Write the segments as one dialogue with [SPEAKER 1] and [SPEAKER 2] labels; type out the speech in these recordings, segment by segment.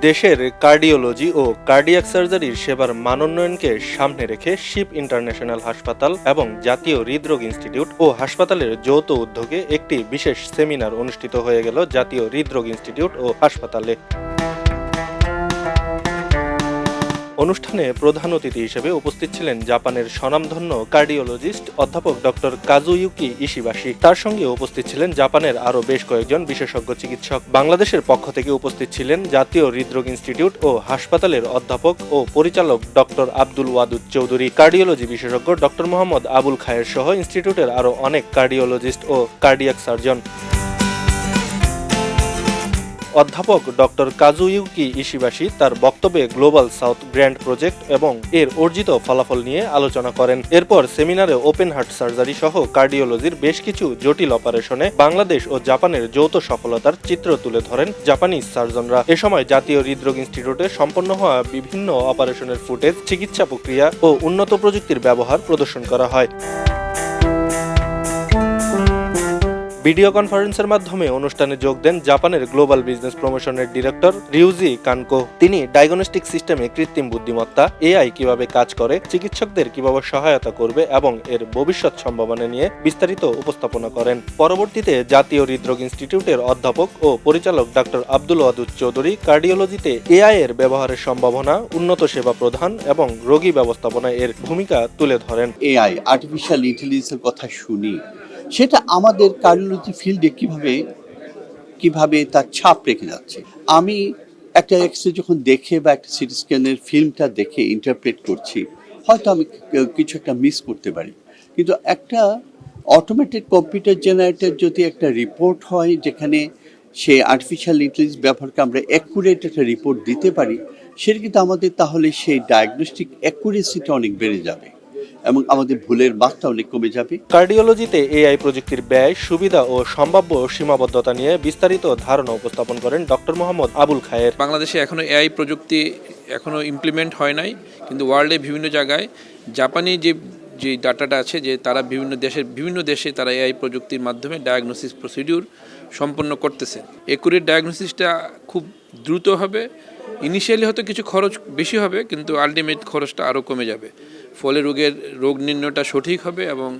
[SPEAKER 1] দেশের কার্ডিওলজি ও কার্ডিয়াক সার্জারির সেবার মানোন্নয়নকে সামনে রেখে শিপ ইন্টারন্যাশনাল হাসপাতাল এবং জাতীয় হৃদরোগ ইনস্টিটিউট ও হাসপাতালের যৌথ উদ্যোগে একটি বিশেষ সেমিনার অনুষ্ঠিত হয়ে গেল জাতীয় হৃদরোগ ইনস্টিটিউট ও হাসপাতালে। অনুষ্ঠানে প্রধান অতিথি হিসেবে উপস্থিত ছিলেন জাপানের স্বনামধন্য কার্ডিওলজিস্ট অধ্যাপক ডক্টর কাজুইউকি ইশিবাশি। তার সঙ্গে উপস্থিত ছিলেন জাপানের আরও বেশ কয়েকজন বিশেষজ্ঞ চিকিৎসক। বাংলাদেশের পক্ষ থেকে উপস্থিত ছিলেন জাতীয় হৃদরোগ ইনস্টিটিউট ও হাসপাতালের অধ্যাপক ও পরিচালক ডক্টর আব্দুল ওয়াদুদ চৌধুরী। কার্ডিওলজি বিশেষজ্ঞ ডক্টর মোহাম্মদ আবুল খায়ের সহ ইনস্টিটিউটের আরও অনেক কার্ডিওলজিস্ট ও কার্ডিয়াক সার্জন। অধ্যাপক ডক্টর কাজুইউকি ইশিবাশি তার বক্তব্যে গ্লোবাল সাউথ গ্র্যান্ড প্রজেক্ট এবং এর অর্জিত ফলাফল নিয়ে আলোচনা করেন। এরপর সেমিনারে ওপেন হার্ট সার্জারি সহ কার্ডিওলজির বেশ কিছু জটিল অপারেশনে বাংলাদেশ ও জাপানের যৌথ সফলতার চিত্র তুলে ধরেন জাপানিজ সার্জনরা। এ সময় জাতীয় হৃদরোগ ইনস্টিটিউটে সম্পন্ন হওয়া বিভিন্ন অপারেশনের ফুটেজ, চিকিৎসা প্রক্রিয়া ও উন্নত প্রযুক্তির ব্যবহার প্রদর্শন করা হয়। ভিডিও কনফারেন্সের মাধ্যমে অনুষ্ঠানে যোগ দেন জাপানের গ্লোবাল বিজনেস প্রমোশনের ডিরেক্টর রিউজি কানকো। তিনি ডায়াগনস্টিক সিস্টেমে কৃত্রিম বুদ্ধিমত্তা, এআই কীভাবে কাজ করে, চিকিৎসকদের কীভাবে সহায়তা করবে এবং এর ভবিষ্যৎ সম্ভাবনা নিয়ে বিস্তারিত উপস্থাপনা করেন। পরবর্তীতে জাতীয় হৃদরোগ ইনস্টিটিউটের অধ্যাপক ও পরিচালক ডক্টর আব্দুল ওয়াদুদ চৌধুরী কার্ডিওলজিতে এআই এর ব্যবহারের সম্ভাবনা, উন্নত সেবা প্রদান এবং রোগী ব্যবস্থাপনায় এর ভূমিকা তুলে ধরেন।
[SPEAKER 2] এআই আর্টিফিশিয়াল ইন্টেলিজেন্সের কথা শুনি। সেটা আমাদের কার্ডিওলজি ফিল্ডে কীভাবে কীভাবে তার ছাপ রেখে যাচ্ছে। আমি একটা এক্সরে যখন দেখে বা একটা সিটি স্ক্যানের ফিল্মটা দেখে ইন্টারপ্রেট করছি, হয়তো আমি কিছু একটা মিস করতে পারি। কিন্তু একটা অটোমেটেড কম্পিউটার জেনারেটর যদি একটা রিপোর্ট হয় যেখানে সে আর্টিফিশিয়াল ইন্টেলিজেন্স ব্যবহার করে আমরা অ্যাকুরেট একটা রিপোর্ট দিতে পারি, সেটা কিন্তু আমাদের তাহলে সেই ডায়াগনস্টিক অ্যাকুরেসিটা অনেক বেড়ে যাবে। এবং আমাদের ভুলের মাত্রা অনেক কমে যাবে।
[SPEAKER 1] কার্ডিওলজিতে এআই প্রযুক্তির ব্যয় সুবিধা ও সম্ভাব্য সীমাবদ্ধতা নিয়ে বিস্তারিত ধারণা উপস্থাপন করেন ডক্টর মোহাম্মদ আবুল খায়ের।
[SPEAKER 3] বাংলাদেশে এখনও এআই প্রযুক্তি এখনও ইমপ্লিমেন্ট হয় নাই কিন্তু ওয়ার্ল্ডে বিভিন্ন জায়গায় জাপানি যে যে ডাটাটা আছে যে তারা বিভিন্ন দেশের বিভিন্ন দেশে তারা এআই প্রযুক্তির মাধ্যমে ডায়াগনোসিস প্রসিডিউর সম্পন্ন করতেছে। একুরেট ডায়াগনোসিসটা খুব দ্রুত হবে ইনিশিয়ালি হয়তো কিছু খরচ বেশি হবে কিন্তু আলটিমেট খরচটা আরও কমে যাবে। ফলে রোগের, রোগ নির্ণয়টা সঠিক হবে এবং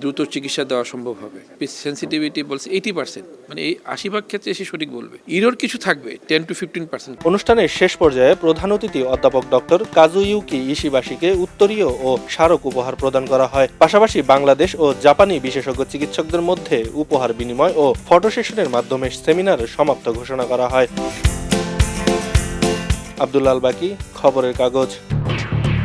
[SPEAKER 3] দ্রুত চিকিৎসা দেওয়া সম্ভব হবে। সেন্সিটিভিটি বলছে এইটি পার্সেন্ট মানে এই আশি ভাগ ক্ষেত্রে এসে সঠিক বলবে। ইরোর কিছু থাকবে টেন টু ফিফটিন পার্সেন্ট
[SPEAKER 1] অনুষ্ঠানের শেষ পর্যায়ে প্রধান অতিথি অধ্যাপক ডক্টর কাজুইউকি ইশিবাশিকে উত্তরীয় ও স্মারক উপহার প্রদান করা হয়। পাশাপাশি বাংলাদেশ ও জাপানি বিশেষজ্ঞ চিকিৎসকদের মধ্যে উপহার বিনিময় ও ফটো সেশনের মাধ্যমে সেমিনার সমাপ্ত ঘোষণা করা হয়। আব্দুল্লাল বাকি, খবরের কাগজ।